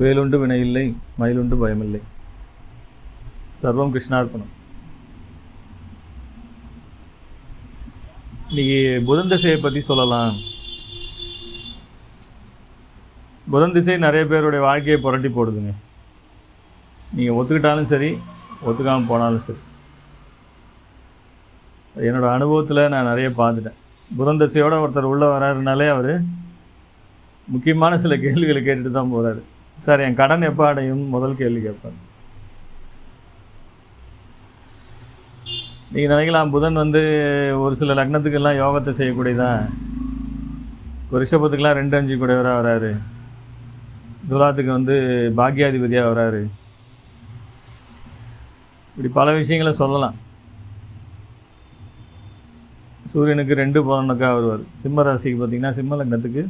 வேலுண்டு வினை இல்லை மயிலுண்டு பயமில்லை. சர்வம் கிருஷ்ணார்ப்பணம் இன்னைக்கு புதன் திசையை பற்றி சொல்லலாம். புதன் திசை நிறைய பேருடைய வாழ்க்கையை புரட்டி போடுதுங்க. நீங்கள் ஒத்துக்கிட்டாலும் சரி ஒத்துக்காமல் போனாலும் சரி. என்னோடய அனுபவத்தில் நான் நிறைய பார்த்துட்டேன். புதன் திசையோடு ஒருத்தர் உள்ளே வராருனாலே அவர் முக்கியமான சில கேள்விகளை கேட்டுட்டு தான் போகிறாரு சார் என் கடன் எப்போ அடையும்? முதல் கேள்வி கேட்பேன். நீங்கள் நினைக்கலாம் புதன் வந்து ஒரு சில லக்னத்துக்கெல்லாம் யோகத்தை செய்யக்கூடியதான். ஒரு ரிஷபத்துக்கெல்லாம் ரெண்டு அஞ்சு கூடவராக வராரு. துலாத்துக்கு வந்து பாக்கியாதிபதியாக வராரு. இப்படி பல விஷயங்களை சொல்லலாம். சூரியனுக்கு ரெண்டு பலனுக்காக வருவார். சிம்ம ராசிக்கு பார்த்தீங்கன்னா சிம்ம லக்னத்துக்கு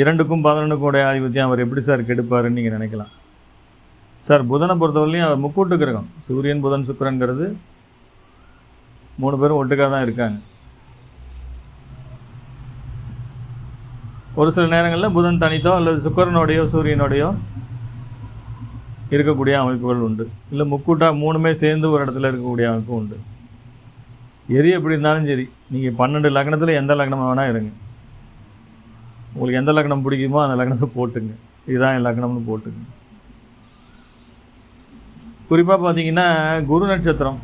இரண்டுக்கும் பதினொன்றுக்கும் உடைய ஆதிபத்தியம் அவர் எப்படி சார் கெடுப்பாருன்னு நீங்கள் நினைக்கலாம். சார் புதனை பொறுத்தவரையிலையும் அவர் முக்கூட்டு கிரகம். சூரியன் புதன் சுக்கரங்கிறது மூணு பேரும் ஒட்டுக்காக தான் இருக்காங்க. ஒரு சில நேரங்களில் புதன் தனித்தோ அல்லது சுக்கரனோடையோ சூரியனோடையோ இருக்கக்கூடிய அமைப்புகள் உண்டு. இல்லை முக்கூட்டாக மூணுமே சேர்ந்து ஒரு இடத்துல இருக்கக்கூடிய அமைப்பு உண்டு. எரி எப்படி இருந்தாலும் சரி நீங்கள் பன்னெண்டு லக்னத்தில் எந்த லக்னமாக வேணால் இருங்க. உங்களுக்கு எந்த லக்னம் பிடிக்குமோ அந்த லக்னத்தை போட்டுங்க. இதுதான் என் லக்னம்னு போட்டுங்க. குறிப்பாக பார்த்தீங்கன்னா குரு நட்சத்திரம்.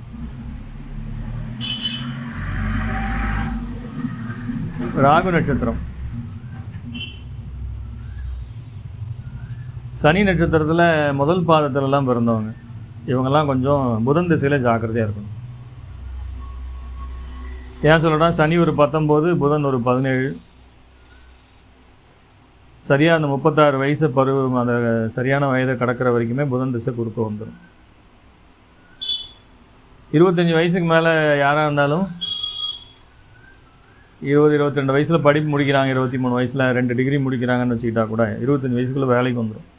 ராகு நட்சத்திரம். சனி நட்சத்திரத்தில் முதல் பாதத்திலலாம் பிறந்தவங்க. இவங்கெல்லாம் கொஞ்சம் புதன் திசையில் ஜாக்கிரதையாக இருக்கணும். ஏன் சொல்லட்டா சனி ஒரு பத்தொம்போது புதன் ஒரு பதினேழு. சரியாக அந்த முப்பத்தாறு வயசு பருவம் அந்த சரியான வயதை கடக்கிற வரைக்குமே புதன் திசை குறுக்க வந்துடும் இருபத்தஞ்சி வயசுக்கு மேலே யாராக இருந்தாலும் இருபது இருபத்தி ரெண்டு வயசில் படிப்பு முடிக்கிறாங்க இருபத்தி மூணு வயசில் ரெண்டு டிகிரி முடிக்கிறாங்கன்னு வச்சுக்கிட்டா கூட இருபத்தஞ்சி வயசுக்குள்ளே வேலைக்கு வந்துடும்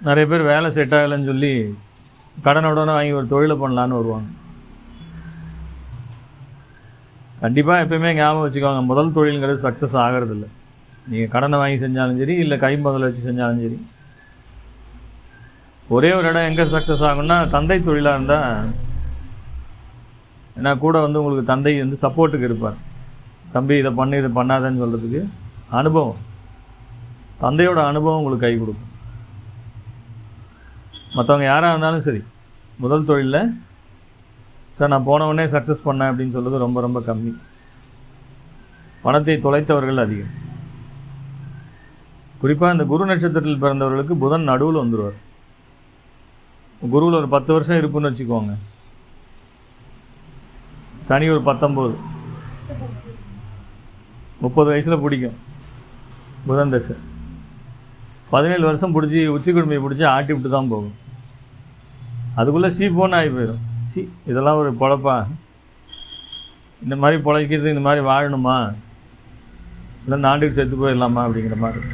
நிறைய பேர் வேலை செட் ஆகலைன்னு சொல்லி கடனுடனே வாங்கி ஒரு தொழிலை பண்ணலான்னு வருவாங்க. கண்டிப்பாக எப்பயுமே ஞாபகம் வச்சுக்கோங்க. முதல் தொழிலுங்கிறது சக்ஸஸ் ஆகிறதில்ல. நீங்கள் கடனை வாங்கி செஞ்சாலும் சரி இல்லை கை முதல் வச்சு செஞ்சாலும் சரி. ஒரே ஒரு இடம் எங்கே சக்ஸஸ் ஆகும்னா தந்தை தொழிலாக இருந்தால் ஏன்னா கூட வந்து உங்களுக்கு தந்தை வந்து சப்போர்ட்டுக்கு இருப்பார். தம்பி இதை பண்ணு இதை பண்ணாதேன்னு சொல்கிறதுக்கு அனுபவம். தந்தையோட அனுபவம் உங்களுக்கு கை கொடுக்கும். மற்றவங்க யாராக இருந்தாலும் சரி முதல் தொழிலில் சார் நான் போனவுடனே சக்ஸஸ் பண்ணேன் அப்படின்னு சொல்கிறது ரொம்ப ரொம்ப கம்மி. பணத்தை தொலைத்தவர்கள் அதிகம். குறிப்பாக இந்த குரு நட்சத்திரத்தில் பிறந்தவர்களுக்கு புதன் நடுவில் வந்துடுவார் குருவில் ஒரு பத்து வருஷம் இருப்புன்னு வச்சுக்கோங்க. சனி ஒரு பத்தொம்போது முப்பது வயசில் பிடிக்கும். புதன் தசை. பதினேழு வருஷம் பிடிச்சி உச்சி குடுமையை பிடிச்சி ஆட்டி விட்டு தான் போகும். அதுக்குள்ளே சீப்போன்னு ஆகி போயிடும் சி இதெல்லாம் ஒரு பொழப்பா? இந்த மாதிரி பொழைக்கிறது இந்த மாதிரி வாழணுமா? இல்லை நாண்டுக்கு செத்து போயிடலாமா அப்படிங்கிற மாதிரி.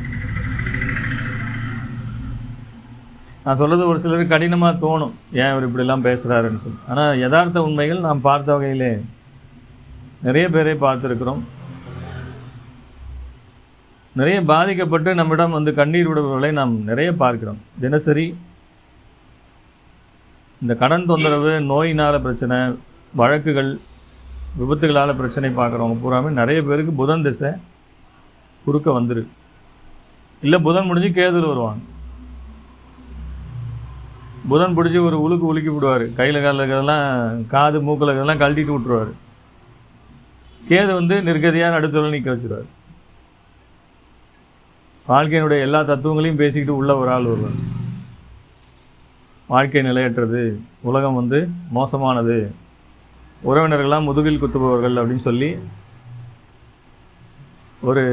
நான் சொல்கிறது ஒரு சிலருக்கு கடினமாக தோணும். ஏன் இவர் இப்படிலாம் பேசுகிறாருன்னு சொல்லி. ஆனால் யதார்த்த உண்மைகள் நாம் பார்த்த வகையிலே நிறைய பேரை பார்த்துருக்குறோம். நிறைய பாதிக்கப்பட்டு நம்மிடம் வந்து கண்ணீர் விடுபவர்களை நாம் நிறைய பார்க்கிறோம். தினசரி இந்த கடன் தொந்தரவு நோயினால் பிரச்சனை வழக்குகள் விபத்துகளால் பிரச்சனை பார்க்குறவங்க பூராமே நிறைய பேருக்கு புதன் திசை குறுக்க வந்துரு. இல்லை புதன் முடிஞ்சு கேதுல வருவாங்க. புதன் பிடிச்சி ஒரு உலுக்கு உலுக்கி விடுவார். கையில் காலில் இருக்கிறதெல்லாம் காது மூக்கில் இருக்கிறதெல்லாம் கழட்டிட்டு விட்ருவார் கேது வந்து நிர்கதியாக நடுத்தரில் நிற்க வச்சுருவார். வாழ்க்கையினுடைய எல்லா தத்துவங்களையும் பேசிக்கிட்டு உள்ள ஒரு ஆள் வருவார் வாழ்க்கை நிலையற்றது. உலகம் வந்து மோசமானது. உறவினர்கள்லாம் முதுகில் குத்துபவர்கள் அப்படின்னு சொல்லி ஒரு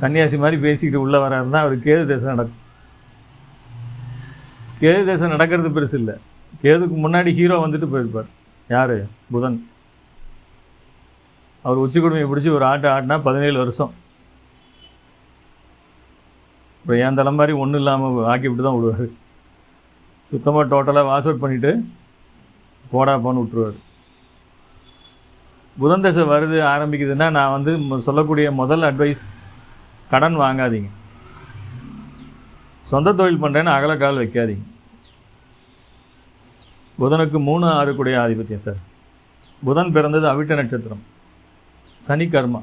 சன்னியாசி மாதிரி பேசிக்கிட்டு உள்ளே வராருன்னா அவர். கேது தேசம் நடக்கும் கேது தேசம் நடக்கிறது பெருசு இல்லை. கேதுக்கு முன்னாடி ஹீரோ வந்துட்டு போயிருப்பார். யார்? புதன். அவர் உச்சி குடுமையை பிடிச்சி ஒரு ஆட்டு ஆட்டினா பதினேழு வருஷம். இப்போ என் தலை ஒன்றும் இல்லாமல் ஆக்கி விட்டு தான் விடுவார் சுத்தமாக டோட்டலாக வாஷ் அவுட் பண்ணிவிட்டு போடா போன்னு விட்ருவார் புதன் தசை வருது ஆரம்பிக்குதுன்னா நான் வந்து மு- சொல்லக்கூடிய முதல் அட்வைஸ் கடன் வாங்காதீங்க. சொந்த தொழில் பண்ணுறேன்னு அகலக்கால் வைக்காதீங்க. புதனுக்கு மூணு ஆறு கூடிய ஆதிபத்தியம் சார். புதன் பிறந்தது அவிட்ட நட்சத்திரம். சனி கர்மா.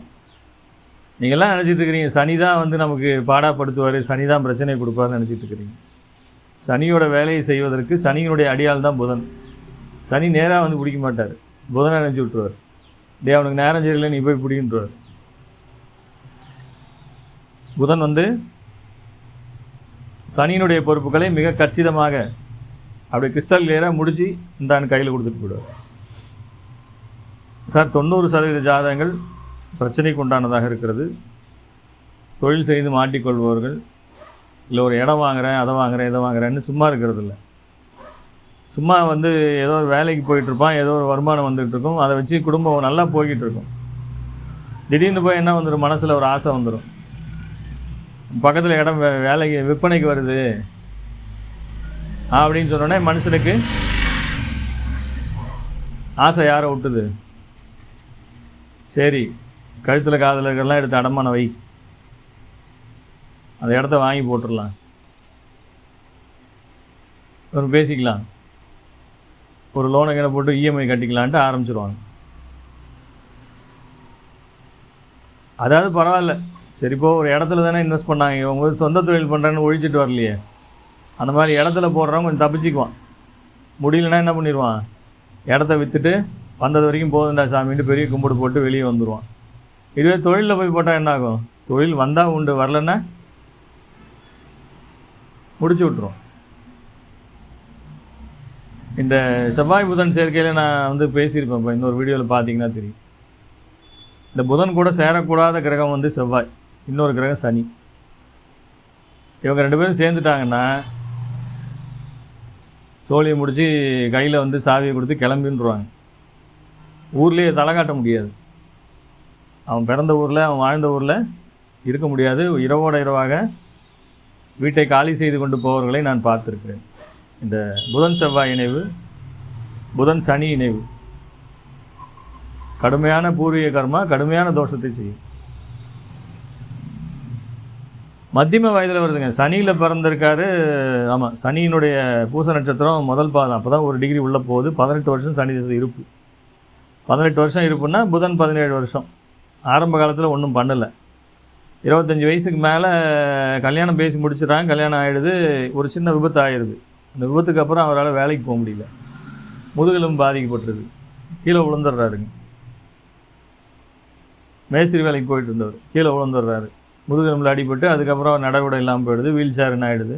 நீங்கள்லாம் நினச்சிட்டு இருக்கிறீங்க சனி தான் வந்து நமக்கு பாடாப்படுத்துவார் சனி தான் பிரச்சனை கொடுப்பாருன்னு நினச்சிட்டு இருக்கிறீங்க. சனியோட வேலையை செய்வதற்கு சனியினுடைய அடியால் தான் புதன். சனி நேராக வந்து பிடிக்க மாட்டார். புதனை நினச்சி விட்டுருவார். டே அவனுக்கு நேரம் சரியில்லை நீ போய் பிடிக்கின்றார் புதன் வந்து சனியினுடைய பொறுப்புகளை மிக கச்சிதமாக அப்படி கிறிஸ்டல் கிளியராக முடிச்சு இந்தான் கையில் கொடுத்துட்டு போயிடுவார். சார் தொண்ணூறு சதவீத ஜாதகங்கள் பிரச்சனைக்கு உண்டானதாக இருக்கிறது. தொழில் செய்து மாட்டிக்கொள்பவர்கள் இல்லை ஒரு இடம் வாங்குறேன் அதை வாங்குறேன் இதை வாங்குறேன்னு சும்மா இருக்கிறது இல்லை சும்மா வந்து ஏதோ ஒரு வேலைக்கு போயிட்டுருப்பான் ஏதோ ஒரு வருமானம் வந்துகிட்டு இருக்கும் அதை வச்சு குடும்பம் நல்லா போய்கிட்டு இருக்கும் திடீர்னு போய் என்ன வந்துடும் மனசில் ஒரு ஆசை வந்துடும் பக்கத்தில் இடம் வே- வேலைக்கு விற்பனைக்கு வருது. அப்படின்னு சொன்னோடனே மனுஷனுக்கு ஆசை யாரை விட்டுது சரி கழுத்தில் காதில் இருக்கிறலாம் எடுத்து அடமான வை. அந்த இடத்த வாங்கி போட்டுடலாம் ஒரு பேசிக்கலாம். ஒரு லோனை கிண போட்டு இஎம்ஐ கட்டிக்கலான்ட்டு ஆரம்பிச்சிருவாங்க. அதாவது பரவாயில்ல. சரி இப்போ ஒரு இடத்துல தானே இன்வெஸ்ட் பண்ணாங்க. இவங்க சொந்த தொழில் பண்ணுறேன்னு ஒழிச்சிட்டு வரலையே. அந்த மாதிரி இடத்துல போடுறவங்க கொஞ்சம் தப்பிச்சிக்குவான். முடியலன்னா என்ன பண்ணிடுவான்? இடத்த விற்றுட்டு வந்தது வரைக்கும் போதுண்டா சாமின்ட்டு பெரிய கும்பிடு போட்டு வெளியே வந்துடுவான் இதுவே தொழிலில் போய் போட்டால் என்ன ஆகும்? தொழில் வந்தால் உண்டு. வரலன்னா முடிச்சு விட்ருவோம் இந்த செவ்வாய் புதன் சேர்க்கையில் நான் வந்து பேசியிருப்பேன் இப்போ இன்னொரு வீடியோவில் பார்த்தீங்கன்னா தெரியும். இந்த புதன் கூட சேரக்கூடாத கிரகம் வந்து செவ்வாய் இன்னொரு கிரகம் சனி. இவங்க ரெண்டு பேரும் சேர்ந்துட்டாங்கன்னா சோழியை முடித்து கையில் வந்து சாவியை கொடுத்து கிளம்பின்றுவாங்க. ஊர்லேயே தலை காட்ட முடியாது. அவன் பிறந்த ஊரில் அவன் வாழ்ந்த ஊரில் இருக்க முடியாது. இரவோட இரவாக வீட்டை காலி செய்து கொண்டு போவர்களை நான் பார்த்துருக்கிறேன். இந்த புதன் செவ்வாய் இணைவு புதன் சனி இணைவு. கடுமையான பூர்வீக கர்மா கடுமையான தோஷத்தை செய்யும். மத்தியம வயதில் வருதுங்க. சனியில் பிறந்திருக்காரு ஆமாம் சனியினுடைய பூச நட்சத்திரம் முதல் பாதம். அப்போ தான் ஒரு டிகிரி உள்ளே போகுது. பதினெட்டு வருஷம் சனி திசை இருப்பு. பதினெட்டு வருஷம் இருப்புன்னா புதன் பதினேழு வருஷம். ஆரம்ப காலத்தில் ஒன்றும் பண்ணலை. இருபத்தஞ்சி வயசுக்கு மேலே கல்யாணம் பேசி முடிச்சிடுறாங்க கல்யாணம் ஆகிடுது ஒரு சின்ன விபத்து ஆகிடுது அந்த விபத்துக்கு அப்புறம் அவரால் வேலைக்கு போக முடியல. முதுகெலும்பு பாதிக்கப்பட்டுருது கீழே விழுந்துடுறாருங்க. மேஸ்திரி வேலைக்கு போயிட்டு இருந்தவர். கீழே விழுந்துடுறாரு. முதுகெலும்பில் அடிபட்டு அதுக்கப்புறம் நடவடை இல்லாமல் போயிடுது வீல் சேர்னு ஆகிடுது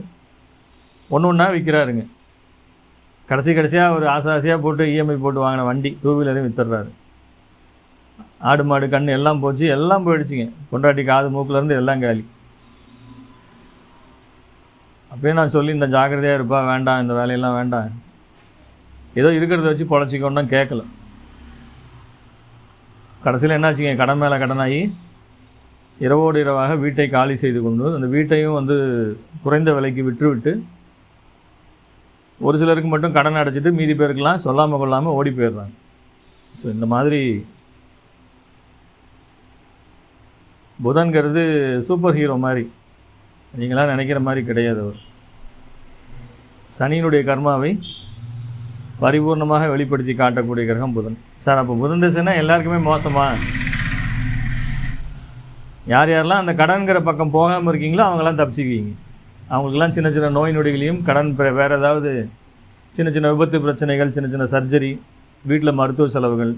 ஒன்று ஒன்றா விற்கிறாருங்க கடைசி கடைசியாக ஒரு ஆசை ஆசையாக போட்டு இஎம்ஐ போட்டு வாங்கின வண்டி டூ வீலரையும் வித்துடுறாரு. ஆடு மாடு கண் எல்லாம் போச்சு எல்லாம் போயிடுச்சுங்க. பொண்டாட்டி காது மூக்குலேருந்து எல்லாம் காலி. அப்படியே நான் சொல்லி இந்த ஜாக்கிரதையாக இருப்பா வேண்டாம் இந்த வேலையெல்லாம் வேண்டாம். ஏதோ இருக்கிறத வச்சு பொழைச்சிக்கோன்னா கேட்கல. கடைசியில் என்னாச்சுங்க கடன் மேலே கடனாகி இரவோடு இரவாக வீட்டை காலி செய்து கொண்டு அந்த வீட்டையும் வந்து குறைந்த விலைக்கு விற்றுவிட்டு ஒரு சிலருக்கு மட்டும் கடன் அடைச்சிட்டு மீதி பேருக்கெல்லாம் சொல்லாமல் கொள்ளாமல் ஓடி போயிடுறாங்க. ஸோ இந்த மாதிரி புதன்கிறது சூப்பர் ஹீரோ மாதிரி. நீங்களாம் நினைக்கிற மாதிரி கிடையாது அவர். சனியினுடைய கர்மாவை பரிபூர்ணமாக வெளிப்படுத்தி காட்டக்கூடிய கிரகம் புதன். சார் அப்போ புதன் திசைனா எல்லாருக்குமே மோசமா? யார் யாரெல்லாம் அந்த கடன்கிற பக்கம் போகாமல் இருக்கீங்களோ அவங்களாம் தப்பிச்சுக்குவீங்க. அவங்களுக்கெல்லாம் சின்ன சின்ன நோய் நொடிகளையும் கடன் பெ- வேறு ஏதாவது சின்ன சின்ன விபத்து பிரச்சனைகள் சின்ன சின்ன சர்ஜரி வீட்டில் மருத்துவ செலவுகள்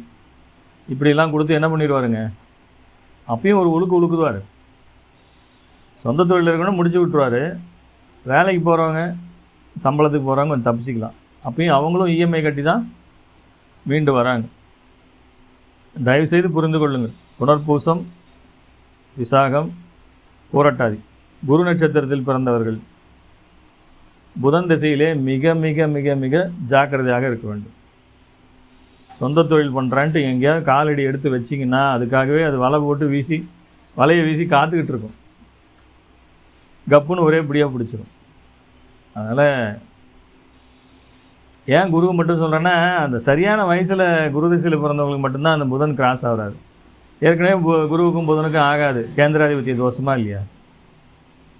இப்படிலாம் கொடுத்து என்ன பண்ணிடுவாருங்க? அப்பயும் ஒரு ஒழுக்கு உழுக்குதுவார் சொந்த தொழில் இருக்கணும் முடிச்சு விட்டுருவார். வேலைக்கு போகிறவங்க சம்பளத்துக்கு போகிறவங்க கொஞ்சம் தப்பிச்சிக்கலாம். அப்பயும் அவங்களும் இஎம்ஐ கட்டி தான் மீண்டு வராங்க. தயவுசெய்து புரிந்து கொள்ளுங்கள். புனர்பூசம் விசாகம் பூரட்டாதி. குரு நட்சத்திரத்தில் பிறந்தவர்கள். புதன் திசையிலே மிக மிக மிக மிக ஜாக்கிரதையாக இருக்க வேண்டும். சொந்த தொழில் பண்ணுறான்ட்டு எங்கேயாவது காலடி எடுத்து வச்சிங்கன்னா அதுக்காகவே அது வலை போட்டு வீசி வலையை வீசி காத்துக்கிட்டு இருக்கும். கப்புன்னு ஒரே பிடியாக பிடிச்சிரும். அதனால் ஏன் குரு மட்டும் சொல்கிறேன்னா அந்த சரியான வயசில் குரு திசையில் பிறந்தவங்களுக்கு மட்டும்தான் அந்த புதன் கிராஸ் ஆகிறாரு. ஏற்கனவே பு- குருவுக்கும் புதனுக்கும் ஆகாது. கேந்திராதிபத்திய தோஷமாக இல்லையா?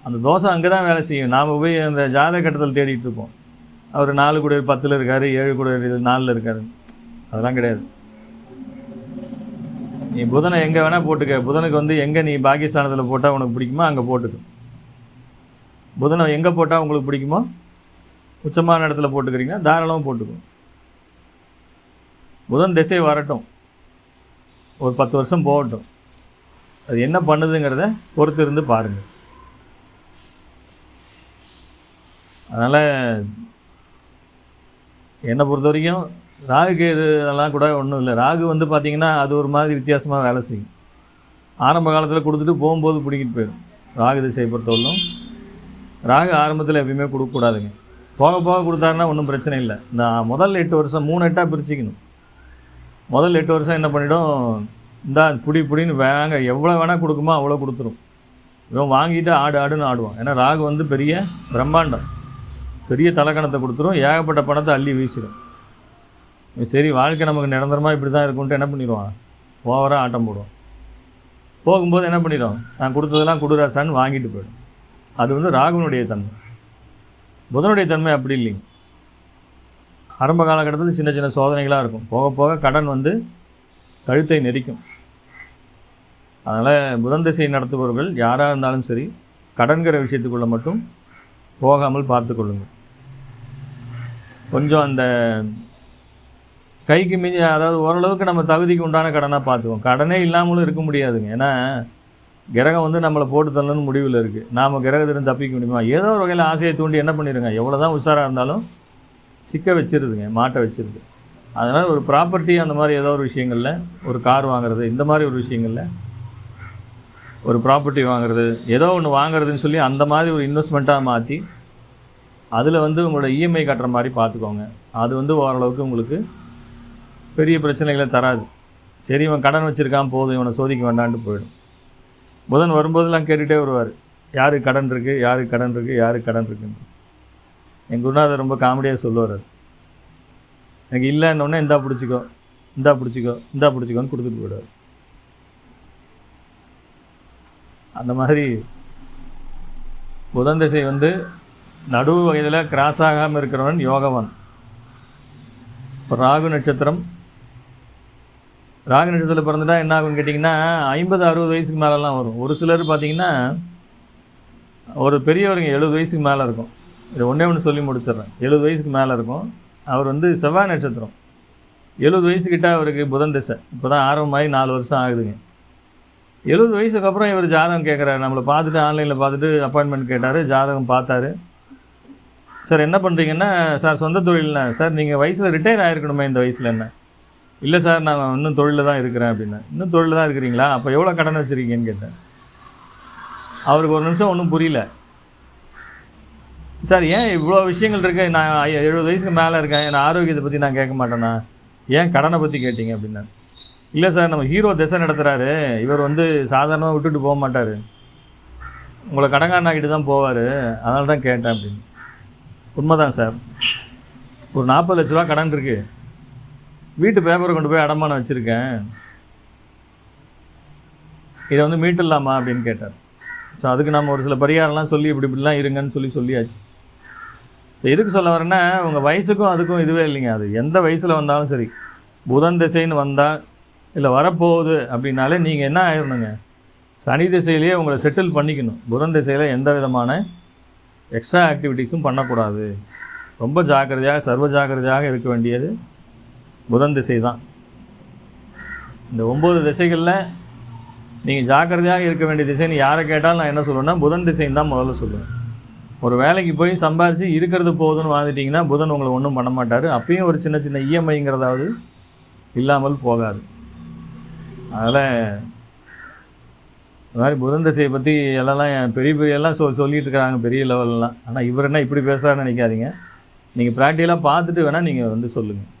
அந்த தோஷம் அங்கே தான் வேலை செய்யும். நாம் போய் அந்த ஜாதக கட்டத்தில் தேடிட்டு இருப்போம் அவர் நாலு கூட பத்தில் இருக்கார் ஏழு கூட நாலில் இருக்காரு அதெல்லாம் கிடையாது. நீ புதனை எங்கே வேணால் போட்டுக்க. புதனுக்கு வந்து எங்கே நீ பாகிஸ்தானத்தில் போட்டால் உனக்கு பிடிக்குமோ அங்கே போட்டுக்க. புதனை எங்கே போட்டால் உங்களுக்கு பிடிக்குமோ உச்சமான இடத்துல போட்டுக்கிறீங்கன்னா தாராளமாக போட்டுக்கும் புதன் திசை வரட்டும். ஒரு பத்து வருஷம் போகட்டும். அது என்ன பண்ணுதுங்கிறத பொறுத்து இருந்து பாருங்கள் அதனால் என்னை பொறுத்த வரைக்கும் ராகுக்கு இது கூட ஒன்றும் இல்லை. ராகு வந்து பார்த்திங்கன்னா அது ஒரு மாதிரி வித்தியாசமாக வேலை செய்யும். ஆரம்ப காலத்தில் கொடுத்துட்டு போகும்போது பிடிக்கிட்டு போயிடும். ராகு திசையை பொறுத்தவரைக்கும் ராகு ஆரம்பத்தில் எப்பயுமே கொடுக்கக்கூடாதுங்க போக போக கொடுத்தாருன்னா ஒன்றும் பிரச்சனை இல்லை. இந்த முதல் எட்டு வருஷம் மூணு எட்டாக பிரிச்சுக்கணும். முதல் எட்டு வருஷம் என்ன பண்ணிடும்? இந்தா புடி புடின்னு வேங்க. எவ்வளோ வேணால் கொடுக்குமோ அவ்வளோ கொடுத்துரும். இவன் வாங்கிட்டு ஆடு ஆடுன்னு ஆடுவான். ஏன்னா ராகு வந்து பெரிய பிரம்மாண்டம். பெரிய தலைக்கணத்தை கொடுத்துரும். ஏகப்பட்ட பணத்தை அள்ளி வீசிடும். சரி வாழ்க்கை நமக்கு நிரந்தரமாக இப்படி தான் இருக்கும்ன்ட்டு என்ன பண்ணிடுவான் ஓவராக ஆட்டம் போடுவான் போகும்போது என்ன பண்ணிடும்? நான் கொடுத்ததெல்லாம் கொடுறாசான்னு வாங்கிட்டு போயிடும். அது வந்து ராகுனுடைய தன்மை. புதனுடைய தன்மை அப்படி இல்லைங்க ஆரம்ப காலகட்டத்தில் சின்ன சின்ன சோதனைகளாக இருக்கும். போக போக கடன் வந்து கழுத்தை நெரிக்கும். அதனால் புதன் திசை நடத்துபவர்கள் யாராக இருந்தாலும் சரி கடன்கிற விஷயத்துக்குள்ளே மட்டும் போகாமல் பார்த்து கொள்ளுங்கள். கொஞ்சம் அந்த கைக்கு மிஞ்சி அதாவது ஓரளவுக்கு நம்ம தகுதிக்கு உண்டான கடனாக பார்த்துக்குவோம். கடனே இல்லாமலும் இருக்க முடியாதுங்க. ஏன்னா கிரகம் வந்து நம்மளை போட்டு தள்ளணும்னு முடிவில் இருக்குது நாம் கிரகத்திலிருந்து தப்பிக்க முடியுமா? ஏதோ ஒரு வகையில் ஆசையை தூண்டி என்ன பண்ணிடுங்க எவ்வளோ தான் உஷாராக இருந்தாலும் சிக்க வச்சிருதுங்க மாட்டை வச்சிருது. அதனால் ஒரு ப்ராப்பர்ட்டி அந்த மாதிரி ஏதோ ஒரு விஷயங்களில் ஒரு கார் வாங்குறது இந்த மாதிரி ஒரு விஷயங்களில் ஒரு ப்ராப்பர்ட்டி வாங்குறது ஏதோ ஒன்று வாங்குறதுன்னு சொல்லி அந்த மாதிரி ஒரு இன்வெஸ்ட்மெண்ட்டாக மாற்றி அதில் வந்து உங்களோட இஎம்ஐ கட்டுற மாதிரி பார்த்துக்கோங்க. அது வந்து ஓரளவுக்கு உங்களுக்கு பெரிய பிரச்சனைகளை தராது. சரி இவன் கடன் வச்சுருக்கான் போதும் இவனை சோதிக்க வேண்டான்ட்டு போயிடும். புதன் வரும்போதெல்லாம் கேட்டுகிட்டே வருவார். யாருக்கு கடன் இருக்குது யாருக்கு கடன் இருக்குது யாருக்கு கடன் இருக்குன்னு. எங்கள் குருநாதர் ரொம்ப காமெடியாக சொல்லுவார் அது. எனக்கு இல்லைன்னொன்னே இந்தா பிடிச்சிக்கோ இந்தா பிடிச்சிக்கோ இந்தா பிடிச்சிக்கோன்னு கொடுத்துட்டு போயிடுவார். அந்த மாதிரி புதன் திசை வந்து நடுவு வயதில் கிராஸ் ஆகாமல் இருக்கிறவன் யோகவன். இப்போ ராகு நட்சத்திரம் ராகு நட்சத்திரத்தில் பிறந்துட்டா என்ன ஆகும்னு கேட்டிங்கன்னா ஐம்பது அறுபது வயசுக்கு மேலெலாம் வரும். ஒரு சிலர் பார்த்தீங்கன்னா ஒரு பெரியவருங்க எழுபது வயசுக்கு மேலே இருக்கும். இது ஒன்றே ஒன்று சொல்லி முடிச்சிடுறேன். எழுபது வயசுக்கு மேலே இருக்கும். அவர் வந்து செவ்வாய் நட்சத்திரம். எழுபது வயசுக்கிட்ட அவருக்கு புதன் திசை. இப்போ தான் ஆரம்பமாகி நாலு வருஷம் ஆகுதுங்க. எழுபது வயசுக்கு அப்புறம் இவர் ஜாதகம் கேட்குறாரு நம்மளை பார்த்துட்டு ஆன்லைனில் பார்த்துட்டு அப்பாயின்மெண்ட் கேட்டார். ஜாதகம் பார்த்தாரு. சார் என்ன பண்ணுறீங்கன்னா சார் சொந்த தொழில்னா சார் நீங்கள் வயசில் ரிட்டையர் ஆகிருக்கணுமே இந்த வயசில் என்ன? இல்லை சார் நான் இன்னும் தொழிலில் தான் இருக்கிறேன் அப்படின்னா. இன்னும் தொழிலில் தான் இருக்கிறீங்களா? அப்போ எவ்வளோ கடன் வச்சுருக்கீங்கன்னு கேட்டேன். அவருக்கு ஒரு நிமிஷம் ஒன்றும் புரியல. சார் ஏன் இவ்வளோ விஷயங்கள் இருக்கு? நான் எழுபது வயசுக்கு மேலே இருக்கேன். என் ஆரோக்கியத்தை பற்றி நான் கேட்க மாட்டேன்னா ஏன் கடனை பற்றி கேட்டீங்க? அப்படின்னா இல்லை சார் நம்ம ஹீரோ திசை நடத்துகிறாரு இவர் வந்து சாதாரணமாக விட்டுட்டு போக மாட்டார். உங்களை கடங்காரனாக்கிட்டு தான் போவார். அதனால தான் கேட்டேன் அப்படின்னு. உண்மைதான் சார். ஒரு நாற்பது லட்ச ரூபா கடன் இருக்குது வீட்டு பேப்பரை கொண்டு போய் அடமானம் வச்சுருக்கேன். இதை வந்து மீட்டிடலாமா அப்படின்னு கேட்டார். ஸோ அதுக்கு நம்ம ஒரு சில பரிகாரம்லாம் சொல்லி இப்படி இப்படிலாம் இருங்கன்னு சொல்லி சொல்லியாச்சு. ஸோ எதுக்கு சொல்ல வரேன்னா உங்கள் வயசுக்கும் அதுக்கும் இதுவே இல்லைங்க. அது எந்த வயசில் வந்தாலும் சரி. புதன் திசைன்னு வந்தால் இல்லை வரப்போகுது அப்படின்னாலே நீங்கள் என்ன ஆயிடணுங்க சனி திசையிலேயே உங்களை செட்டில் பண்ணிக்கணும். புதன் திசையில் எந்த விதமான எக்ஸ்ட்ரா ஆக்டிவிட்டீஸும் பண்ணக்கூடாது. ரொம்ப ஜாக்கிரதையாக சர்வ ஜாக்கிரதையாக இருக்க வேண்டியது புதன் திசை தான் இந்த ஒம்பது திசைகளில் நீங்கள் ஜாக்கிரதையாக இருக்க வேண்டிய திசைன்னு யாரை கேட்டாலும் நான் என்ன சொல்லுவேன்னா புதன் திசைன்னு தான் முதல்ல சொல்லுவேன். ஒரு வேலைக்கு போய் சம்பாரித்து இருக்கிறது போதும்னு வாழ்ந்துட்டிங்கன்னா புதன் உங்களை ஒன்றும் பண்ண மாட்டார். அப்பயும் ஒரு சின்ன சின்ன இஎம்ஐங்கிறதாவது இல்லாமல் போகாது. அதனால் இந்த மாதிரி புதன் திசையை பற்றி எல்லாம் பெரிய பெரிய எல்லாம் சொல் சொல்லிகிட்டு இருக்கிறாங்க பெரிய லெவலெலாம் ஆனால் இவர் என்ன இப்படி பேசுகிறாருன்னு நினைக்காதீங்க. நீங்கள் ப்ராக்டிக்கலாக பார்த்துட்டு வேணால் நீங்கள் வந்து சொல்லுங்கள்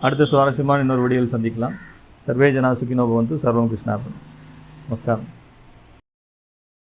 அடுத்த சுவாரஸ்யமான இன்னொரு வடிவில் சந்திக்கலாம். சர்வே ஜனா சுகினோபவந்து சர்வம் கிருஷ்ணார்பன் நமஸ்காரம்.